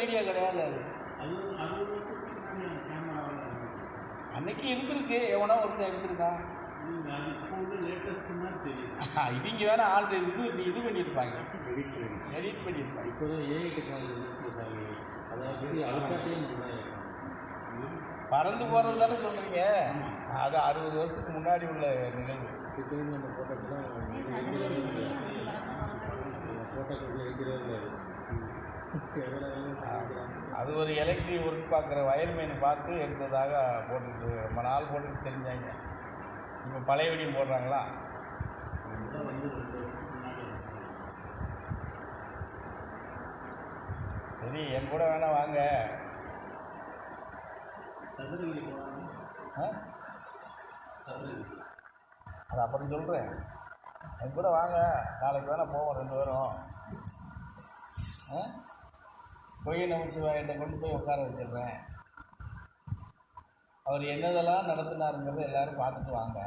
Video கிடையாது. அது அன்னைக்கு இருந்திருக்கு. எவனோ ஒருத்தன் எடுத்திருக்கான் இவங்க வேணா ஆல்ரெடி இது இது பண்ணியிருப்பாங்க. எடிட் பண்ணி எடிட் பண்ணியிருப்பாங்க. இப்போ தான் ஏஐ டெக்னாலஜி இருக்கு சார் அதை வச்சு அழைச்சாட்டே முடியாது பறந்து போகிறது தானே சொல்கிறீங்க அது அறுபது வருஷத்துக்கு முன்னாடி உள்ள நிகழ்வு. இப்போ நம்ம ஃபோட்டோக்கு தான் ஃபோட்டோக்கு எடுக்கிறே இல்லை. அது ஒரு எலக்ட்ரிக் ஒர்க் பார்க்குற வயர்மேன் பார்த்து எடுத்ததாக போட்டுட்டு ரொம்ப நாள் போட்டுட்டு தெரிஞ்சாங்க. இப்போ பழைய வெடியும் போடுறாங்களா? சரி என் கூட வேணா வாங்க. ஆ? அது அப்புறம் சொல்கிறேன் என் கூட வாங்க. நாளைக்கு வேணால் போவோம் ரெண்டு பேரும். ஆ? பொய்ய நமச்சிவாயிட்ட கொண்டு போய் உட்கார வச்சிடுறேன். அவர் என்னதெல்லாம் நடத்தினாருங்கிறத எல்லாரும் பார்த்துட்டு வாங்க.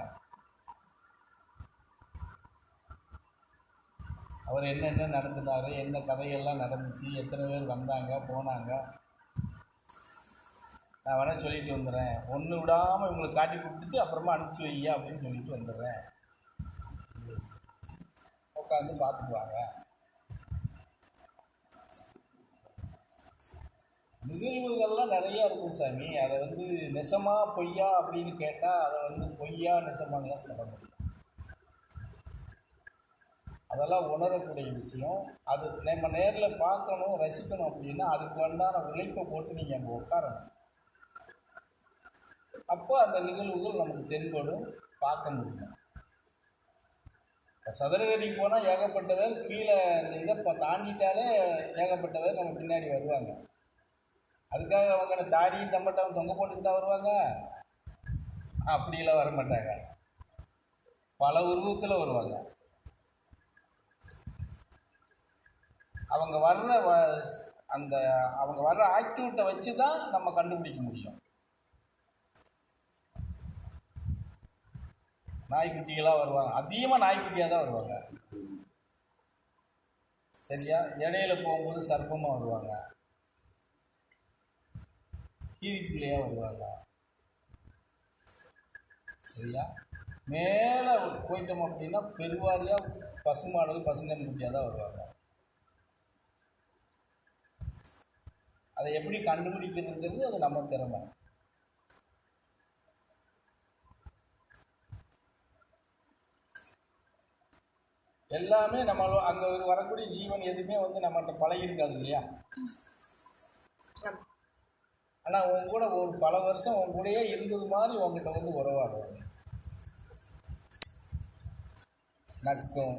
அவர் என்னென்ன நடத்தினாரு என்ன கதையெல்லாம் நடந்துச்சு எத்தனை பேர் வந்தாங்க போனாங்க. நான் வேணால் சொல்லிட்டு வந்துடுறேன். ஒன்று விடாமல் இவங்களுக்கு காட்டி கொடுத்துட்டு அப்புறமா அனுப்பிச்சி வையா அப்படின்னு சொல்லிட்டு வந்துடுறேன். உட்காந்து பார்த்துட்டு நிகழ்வுகள்லாம் நிறையா இருக்கும் சாமி. அதை வந்து நெசமா பொய்யா அப்படின்னு கேட்டால் அதை வந்து பொய்யா நெசமான்லாம் சொல்ல முடியும் அதெல்லாம் உணரக்கூடிய விஷயம். அது நம்ம நேரில் பார்க்கணும் ரசிக்கணும் அப்படின்னா அதுக்கு வேண்டான உழைப்பை போட்டு நீங்கள் அங்கே உட்காரணும். அப்போ அந்த நிகழ்வுகள் நமக்கு தென்படும் பார்க்க முடியும். இப்போ சதுரகிரி போனால் ஏகப்பட்டவர் கீழே இந்த இதை தாண்டிட்டாலே ஏகப்பட்டவர் நம்ம பின்னாடி வருவாங்க. அதுக்காக அவங்க தாடியும் தம்பட்டாவும் தொங்க போட்டுக்கிட்டா வருவாங்க? அப்படியெல்லாம் வர மாட்டாங்க பல உருவத்தில் வருவாங்க. அவங்க வர்ற வ- அந்த அவங்க வர்ற ஆக்டிவிட்டை வச்சு தான் நம்ம கண்டுபிடிக்க முடியும். நாய்க்குட்டிகளாக வருவாங்க. அதிகமாக நாய்க்குட்டியாக தான் வருவாங்க. சரியா? இடையில போகும்போது சர்ப்பமாக வருவாங்க. டிவிக்குள்ளேயே வருவாங்க. சரியா? மேலே போயிட்டோம் அப்படின்னா பெருவாரியாக பசுமாடுகள் பசுங்கன் குட்டியாக தான் வருவாங்க. அதை எப்படி கண்டுபிடிக்கிறதுங்கிறது அது நம்ம திறமை. எல்லாமே நம்ம அங்கே வரக்கூடிய ஜீவன் எதுவுமே வந்து நம்மகிட்ட பழகிருக்காது இல்லையா? ஆனால் உன் கூட ஒரு பல வருஷம் உன் கூடயே இருந்தது மாதிரி உங்ககிட்ட வந்து உறவாடுவாங்க. நக்கும்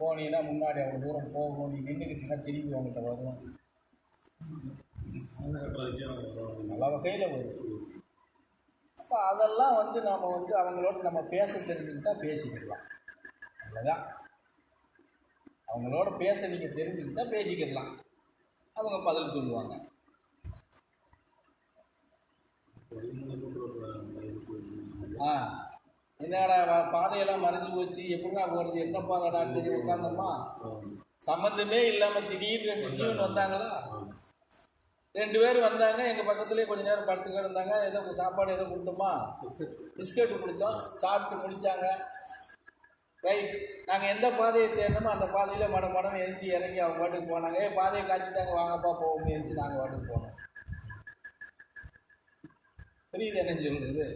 போனீங்கன்னா முன்னாடி அவ்வளோ தூரம் போகும் நீ நின்றுக்கிட்டீங்கன்னா திரும்பி உங்ககிட்ட வரும் நல்ல வகையில் வரும். அப்போ அதெல்லாம் வந்து நாம் வந்து அவங்களோட நம்ம பேச தெரிஞ்சுக்கிட்டா பேசிக்கிடலாம் அவ்வளோதான் அவங்களோட பேச நீங்கள் தெரிஞ்சுக்கிட்டா பேசிக்கிடலாம் அவங்க பதில் சொல்லுவாங்க. ஆ. என்னடா பாதையெல்லாம் மறைஞ்சு போச்சு. எப்படிடா போகிறது எந்த பாதைடான்னு உட்காந்தோமா சம்மந்தமே இல்லாமல் திடீர்னு ரெண்டு ஜீவன் வந்தாங்களா? ரெண்டு பேர் வந்தாங்க. எங்கள் பக்கத்துலேயே கொஞ்ச நேரம் படுத்து கிடந்தாங்க ஏதோ சாப்பாடு ஏதோ கொடுத்தோமா? பிஸ்கட். கொடுத்தோம். சாப்பிட்டு முடிச்சாங்க. ரைட். நாங்கள் எந்த பாதையை தேடணுமோ அந்த பாதையில் மட மடம் எழுச்சி இறங்கி அவங்க பாட்டுக்கு போனாங்க. ஏ பாதையை காட்டிட்டாங்க. வாங்கப்பா போவோம் எழுச்சி நாங்கள் பாட்டுக்கு போனோம். புரியுது என்ன சொல்கிறது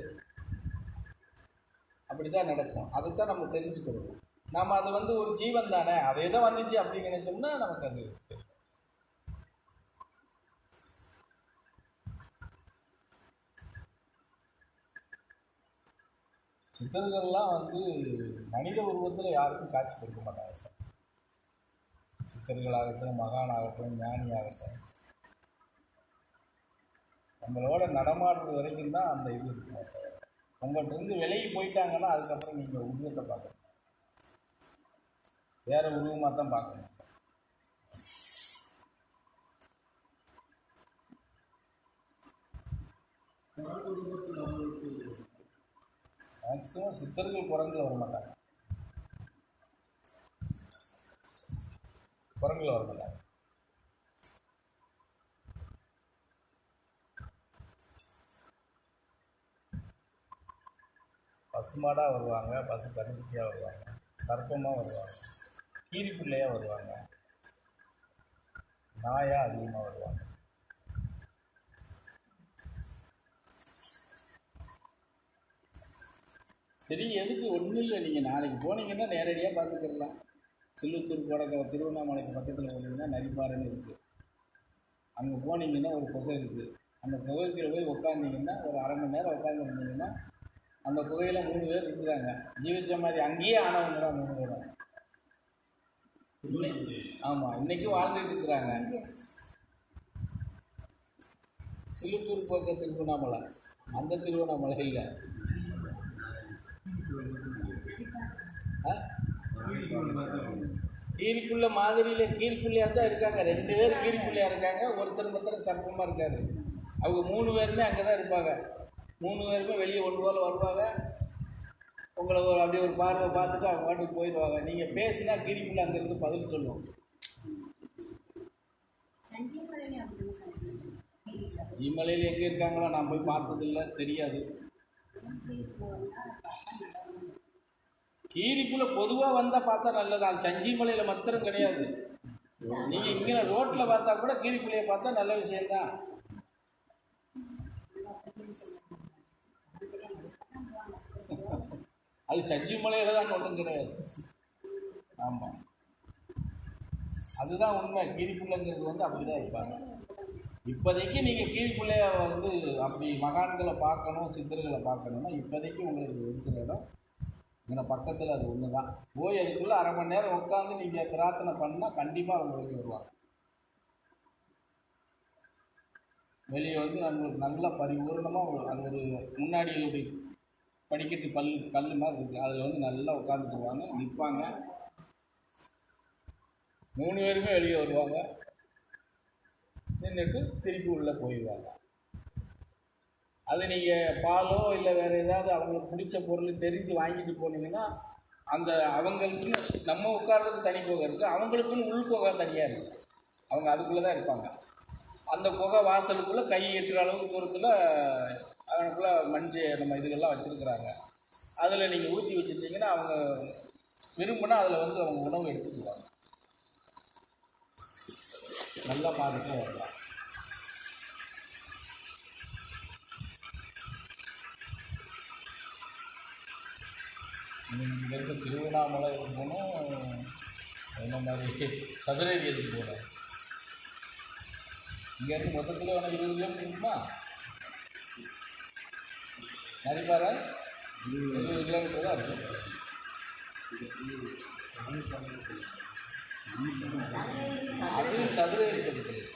அப்படி தான் நடக்கும். அதைத்தான் நம்ம தெரிஞ்சுக்கணும். நாம் அது வந்து ஒரு ஜீவன் தானே? அது எதை வந்துச்சு அப்படின்னு நினச்சோம்னா நமக்கு அது சித்தர்கள்லாம் வந்து மனித உருவத்தில் யாருக்கும் காட்சி கொடுக்க மாட்டாங்க சார். சித்தர்களாகட்டும் மகானாகட்டும் ஞானியாகட்டும். நம்மளோட நடமாடுறது வரைக்கும் தான் அந்த இது இருக்கும். சார் உங்கள்கிட்ட விலகி போயிட்டாங்கன்னா அதுக்கப்புறம் நீங்கள் உருவத்தை பார்க்கணும். வேற உருவமாக தான் பார்க்கணும். மேக்ஸிமம் சித்தர்கள் குரங்கில் வர மாட்டாங்க. குரங்கில் வர மாட்டாங்க. பசுமாடாக வருவாங்க பசு கருங்குட்டியாக வருவாங்க சர்ப்பமாக வருவாங்க கீரிப்பிள்ளையாக வருவாங்க நாயாக அதிகமாக வருவாங்க. சரி எதுக்கு ஒன்றும் இல்லை நீங்கள் நாளைக்கு போனீங்கன்னா நேரடியாக பார்த்துக்கிடலாம் சில்லுத்தூர் போட திருவண்ணாமலைக்கு பக்கத்தில் போனீங்கன்னா நரிப்பாறைன்னு இருக்குது அங்கே போனீங்கன்னா ஒரு குகை இருக்குது அந்த குகைக்குள்ள போய் உட்காந்திங்கன்னா ஒரு அரை மணி நேரம் உட்காந்துருந்தீங்கன்னா அந்த குகையில் மூணு பேர் இருக்கிறாங்க. ஜீவிச்ச மாதிரி அங்கேயே ஆனவங்க தான் மூணு பேரும் ஆமாம் இன்றைக்கும் வாழ்ந்துட்டு இருக்கிறாங்க. சிலுத்தூர் பக்கம் திருவண்ணாமலை. அந்த திருவண்ணாமலை இல்லை. கீரிப்புள்ள மாதிரியில் கீரிப்புள்ளையாக தான் இருக்காங்க. ரெண்டு பேர் கீரிப்புள்ளையாக இருக்காங்க. ஒருத்தர் மாத்திரம் சர்ப்பமாக இருக்காரு. அவங்க மூணு பேருமே அங்கே தான் இருப்பாங்க. மூணு பேருமே வெளியே ஒன்று போல் வருவாங்க. உங்களை ஒரு அப்படியே ஒரு பார்வை பார்த்துட்டு அவங்க பாட்டுக்கு போயிடுவாங்க. நீங்கள் பேசினா கீரிப்புள்ள அங்கேருந்து பதில் சொல்லுவோம் ஜிமலையில் எங்கே இருக்காங்களோ நான் போய் பார்த்ததில்ல தெரியாது. கீரிப்புல பொதுவாக வந்தால் பார்த்தா நல்லது. அது சஞ்சிமலையில் மாத்திரம் கிடையாது. நீங்கள் இங்கே ரோட்டில் பார்த்தா கூட கீரிப்புலையை பார்த்தா நல்ல விஷயம்தான். அது சஞ்சிமலையில் தான் ஒன்றும் கிடையாது. ஆமாம் அதுதான் உண்மை. கீரிப்புள்ளைங்கிறது வந்து அப்படி தான் இருப்பாங்க. இப்போதைக்கு நீங்கள் கீழ்பிள்ளைய வந்து அப்படி மகான்களை பார்க்கணும் சித்தர்களை பார்க்கணுன்னா இப்போதைக்கு உங்களுக்கு இருக்கிற இடம் இங்கே பக்கத்தில் அது ஒன்று தான் போய் அதுக்குள்ளே அரை மணி நேரம் உட்காந்து நீங்கள் பிரார்த்தனை பண்ணால் கண்டிப்பாக உங்களுக்கு வருவாங்க. வெளியே வந்து நம்மளுக்கு நல்லா பரிபூர்ணமாக அது ஒரு முன்னாடி ஒரு படிக்கட்டு பல் கல் மாதிரி இருக்குது அதில் வந்து நல்லா உட்காந்துக்குவாங்க நிற்பாங்க மூணு பேருமே வெளியே வருவாங்க. நின்றுட்டு திருப்பி உள்ளே போயிடுவாங்க. அது நீங்கள் பாலோ இல்லை வேறு ஏதாவது அவங்களுக்கு பிடிச்ச பொருள் தெரிஞ்சு வாங்கிட்டு போனீங்கன்னா அந்த அவங்களுக்குன்னு நம்ம உட்கார்றதுக்கு தனி புகை இருக்குது அவங்களுக்குன்னு உள் புகை தனியாக இருக்குது அவங்க அதுக்குள்ளே தான் இருப்பாங்க. அந்த புகை வாசலுக்குள்ளே கை எட்டுற அளவுக்கு தூரத்தில் அவனுக்குள்ளே மஞ்சள் நம்ம இதுகள்லாம் வச்சுருக்குறாங்க. அதில் நீங்கள் ஊற்றி வச்சுருந்தீங்கன்னா அவங்க விரும்பினா அதில் வந்து அவங்க உணவு எடுத்துக்குவாங்க. நல்லா பார்த்துட்டே வரலாம். இங்கே இருக்க திருவண்ணாமலை போகணும் என்ன மாதிரி சதுரேரி எதுக்கு போகணும் இங்கேருந்து மொத்தத்தில் ஒன்று இருபது கிலோமீட்டர் இருக்குமா? நரிபாறை இருபது கிலோமீட்டர் தான் இருக்கும். அது சதுரேரி பக்கத்தில்.